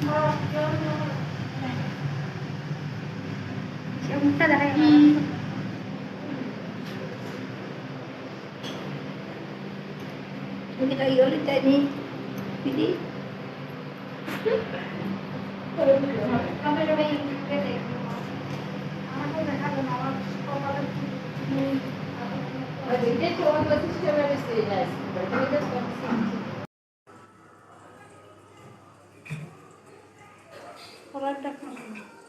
Hindi kayo ulit tayo ni Pidi. Kami na may kete. Ako na ako na ako pala. Dito ako sa sistema ng Pilipinas. Dito ako sa और रख तक